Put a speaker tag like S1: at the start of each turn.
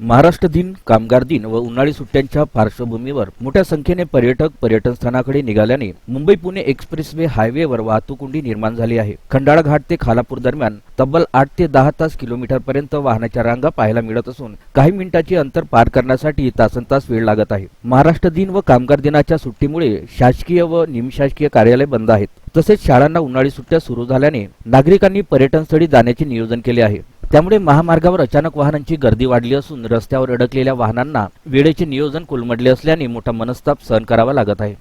S1: महाराष्ट्र दिन कामगार दिन व उन्हाळी सुट्ट्यांच्या पार्श्वभूमीवर मोठ्या संख्येने पर्यटक पर्यटन स्थळाकडे निघाल्याने मुंबई पुणे एक्सप्रेस वे हायवेवर वाहतूककोंडी निर्माण झाली आहे. खंडाळा घाट ते खालापूर दरम्यान तब्बल आठ ते दहा तास किलोमीटर पर्यंत वाहनाच्या रांगा पाहायला मिळत असून काही मिनिटाचे अंतर पार करण्यासाठी तासन तास वेळ लागत आहे. महाराष्ट्र दिन व कामगार दिनाच्या सुट्टीमुळे शासकीय व निमशासकीय कार्यालय बंद आहेत. तसेच शाळांना उन्हाळी सुट्ट्या सुरू झाल्याने नागरिकांनी पर्यटनस्थळी जाण्याचे नियोजन केले आहे. त्यामुळे महामार्गावर अचानक वाहनांची गर्दी वाढली असून रस्त्यावर अडकलेल्या वाहनांना वेळेचे नियोजन कोलमडले असल्याने मोठा मनस्ताप सहन करावा लागत आहे.